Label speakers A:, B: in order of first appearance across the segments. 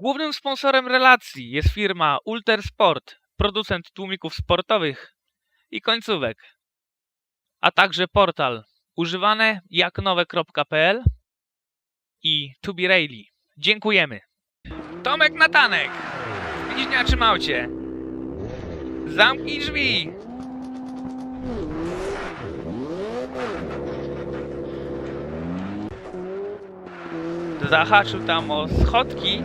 A: Głównym sponsorem relacji jest firma Ulter Sport, producent tłumików sportowych i końcówek, a także portal używane jak nowe.pl i Tubi Rayleigh. Dziękujemy. Tomek Natanek w bliźniaczym aucie. Zamknij drzwi. Zahaczył tam o schodki,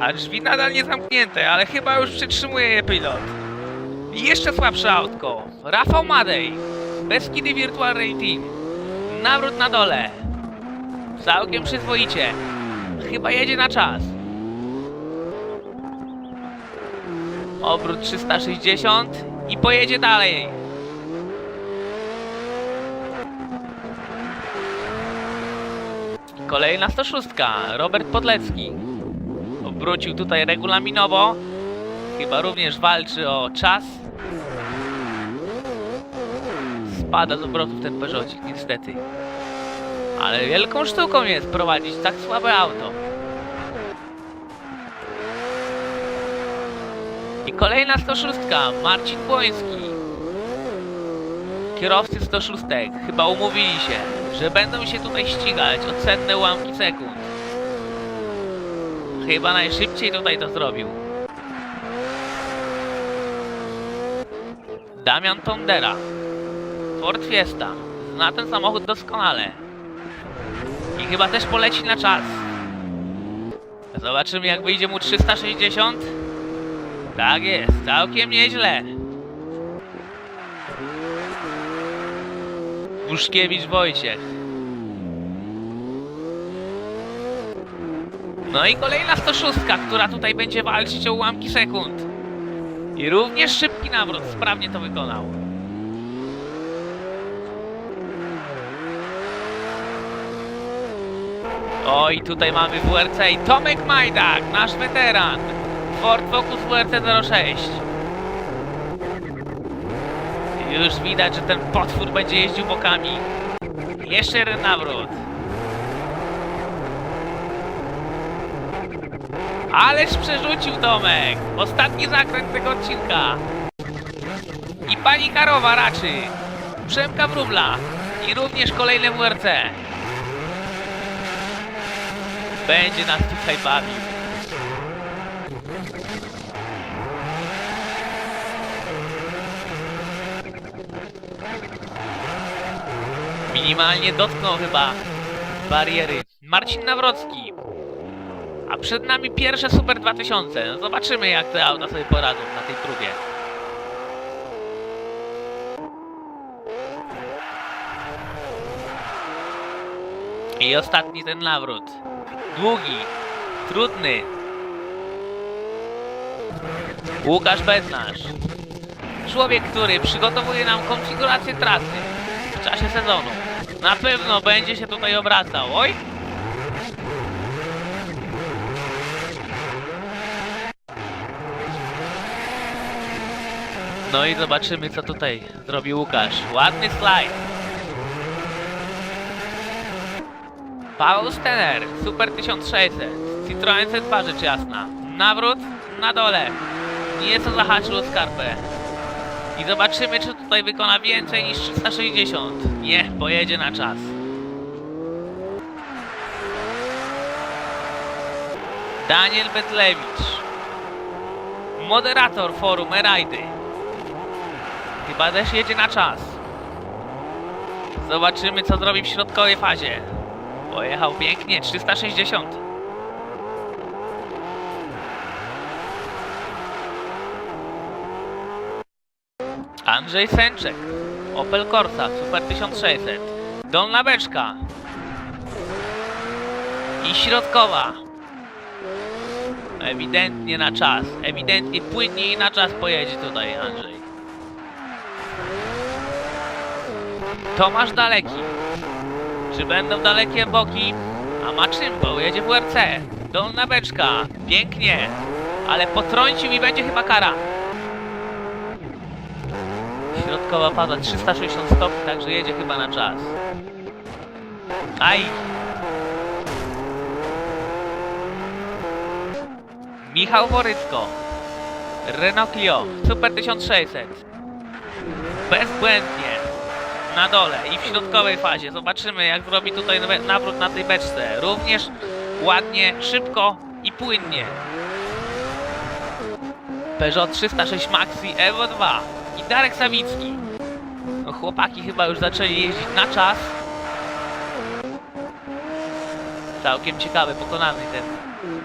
A: a drzwi nadal nie zamknięte, ale chyba już przytrzymuje je pilot. I jeszcze słabsze autko. Rafał Madej. Beskidy Virtual Team. Nawrót na dole. Całkiem przyzwoicie. Chyba jedzie na czas. Obrót 360 i pojedzie dalej. Kolejna 106. Robert Podlecki. Obrócił tutaj regulaminowo. Chyba również walczy o czas. Spada z obrotów ten Peugeotik, niestety. Ale wielką sztuką jest prowadzić tak słabe auto. I kolejna 106. Marcin Błoński. Kierowcy 106 chyba umówili się, że będą się tutaj ścigać o cenne ułamki sekund. Chyba najszybciej tutaj to zrobił. Damian Tondera. Ford Fiesta. Zna ten samochód doskonale. I chyba też poleci na czas. Zobaczymy jak wyjdzie mu 360. Tak jest, całkiem nieźle. Buszkiewicz Wojciech. No i kolejna 106, która tutaj będzie walczyć o ułamki sekund. I również szybki nawrót, sprawnie to wykonał. Oj, tutaj mamy WRC i Tomek Majdak, nasz weteran. Ford Focus WRC 06. Już widać, że ten potwór będzie jeździł bokami. Jeszcze jeden nawrót. Ależ przerzucił Tomek! Ostatni zakręt tego odcinka. I pani Karowa raczy. Przemka Wróbla. I również kolejne WRC. Będzie nas tutaj bawił. Minimalnie dotknął chyba bariery. Marcin Nawrocki. A przed nami pierwsze Super 2000. No Zobaczymy jak te auta sobie poradzą na tej próbie. I ostatni ten nawrót. Długi, trudny. Łukasz Bednarz. Człowiek, który przygotowuje nam konfigurację trasy w czasie sezonu. Na pewno będzie się tutaj obracał. Oj! No i zobaczymy co tutaj zrobi Łukasz. Ładny slajd. Paweł Stener, Super 1600, Citroen C2 rzecz jasna. Nawrót na dole. Nieco zahaczył o skarpę. I zobaczymy, czy tutaj wykona więcej niż 360. Nie, pojedzie na czas. Daniel Betlewicz. Moderator forum Erajdy. Chyba też jedzie na czas. Zobaczymy, co zrobi w środkowej fazie. Pojechał pięknie, 360. Andrzej Sęczek, Opel Corsa, Super 1600, Dolna Beczka i środkowa. Ewidentnie na czas, ewidentnie płynnie i na czas pojedzie tutaj Andrzej. Tomasz Daleki. Czy będą dalekie boki? A ma czym, bo jedzie w WRC. Dolna beczka. Pięknie. Ale potrącił i będzie chyba kara. Środkowa pada 360 stopni, także jedzie chyba na czas. Aj! Michał Borycko. Renault Clio Super 1600. Bezbłędnie. Na dole i w środkowej fazie. Zobaczymy jak zrobi tutaj nawrót na tej beczce. Również ładnie, szybko i płynnie. Peugeot 306 Maxi Evo 2 i Darek Sawicki. No, chłopaki chyba już zaczęli jeździć na czas. Całkiem ciekawy, pokonany ten,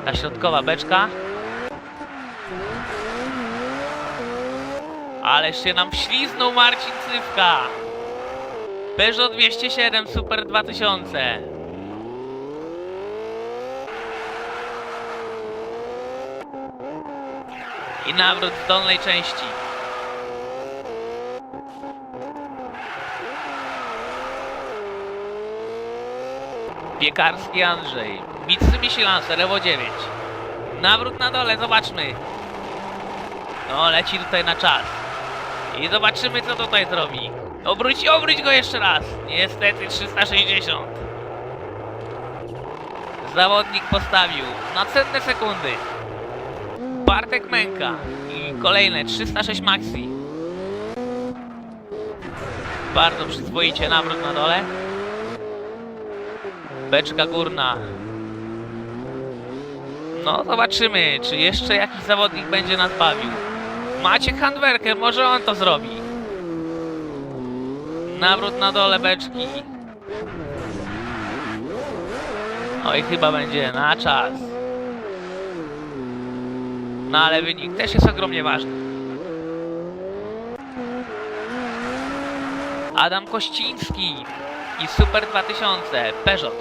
A: ta środkowa beczka. Ależ się nam wśliznął Marcin Cywka. Peugeot 207 Super 2000. I nawrót z dolnej części. Piekarski Andrzej. Mitsubishi Lancer Evo 9. Nawrót na dole, zobaczmy. No, leci tutaj na czas. I zobaczymy, co tutaj zrobi. Obróć, obróć go jeszcze raz. Niestety 360. Zawodnik postawił na cenne sekundy. Bartek Męka. I kolejne 306 Maxi. Bardzo przyzwoicie nawrót na dole. Beczka górna. No, zobaczymy, czy jeszcze jakiś zawodnik będzie nas bawił. Maciek Handwerker, może on to zrobi. Nawrót na dole beczki. Oj, chyba będzie na czas. No ale wynik też jest ogromnie ważny. Adam Kościński i Super 2000 Peugeot.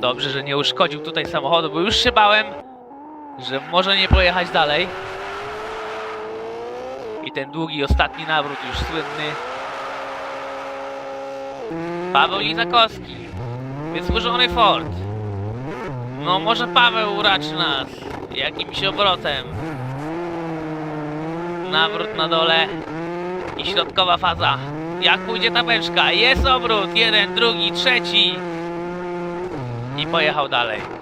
A: Dobrze, że nie uszkodził tutaj samochodu, bo już się bałem, że może nie pojechać dalej. Ten długi, ostatni nawrót już słynny. Paweł Lizakowski. Wysłużony Ford. No może Paweł uraczy nas jakimś obrotem. Nawrót na dole i środkowa faza. Jak pójdzie ta beczka? Jest obrót. Jeden, drugi, trzeci. I pojechał dalej.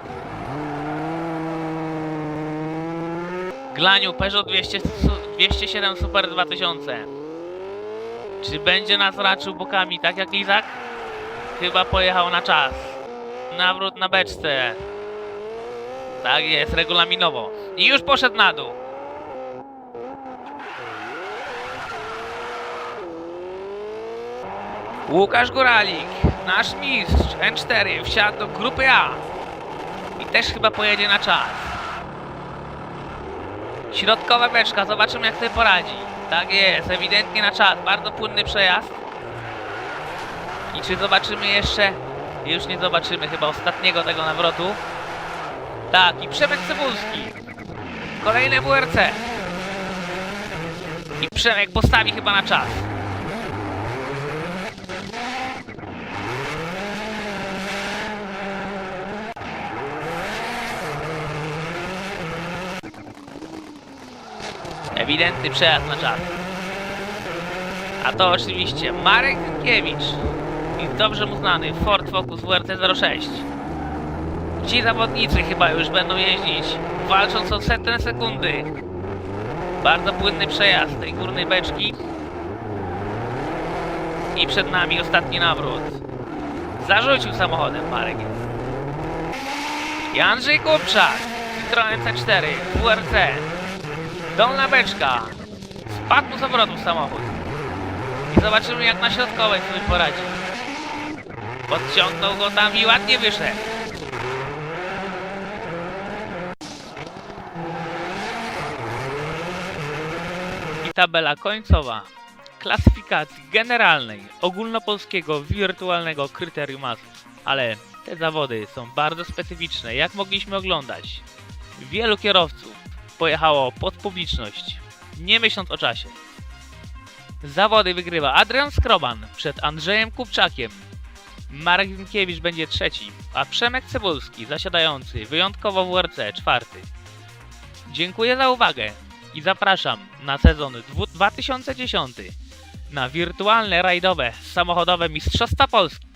A: Glaniu Peugeot 200, su- 207 Super 2000. Czy będzie nas raczył bokami tak jak Lizak? Chyba pojechał na czas. Nawrót na beczce. Tak jest, regulaminowo. I już poszedł na dół. Łukasz Góralik, nasz mistrz N4, wsiadł do grupy A. I też chyba pojedzie na czas. Środkowa beczka, zobaczymy jak sobie poradzi. Tak jest, ewidentnie na czas, bardzo płynny przejazd. I czy zobaczymy jeszcze? Już nie zobaczymy chyba ostatniego tego nawrotu. Tak, i Przemek Cybulski. Kolejne WRC. I Przemek postawi chyba na czas. Ewidentny przejazd na czas. A to oczywiście Marek Kiewicz i dobrze mu znany Ford Focus WRC 06. Ci zawodnicy chyba już będą jeździć, walcząc o setne sekundy. Bardzo płynny przejazd tej górnej beczki. I przed nami ostatni nawrót. Zarzucił samochodem Marek. I Andrzej Kupczak, Citroen C4, WRC. Dolna beczka. Spadł z obrotów samochód. I zobaczymy jak na środkowej sobie poradzi. Podciągnął go tam i ładnie wyszedł. I tabela końcowa klasyfikacji generalnej ogólnopolskiego wirtualnego kryterium masy. Ale te zawody są bardzo specyficzne, jak mogliśmy oglądać. Wielu kierowców pojechało pod publiczność, nie myśląc o czasie. Zawody wygrywa Adrian Skroban przed Andrzejem Kupczakiem. Marek Zinkiewicz będzie trzeci, a Przemek Cebulski zasiadający wyjątkowo w WRC czwarty. Dziękuję za uwagę i zapraszam na sezon dwu- 2010 na wirtualne rajdowe samochodowe Mistrzostwa Polski.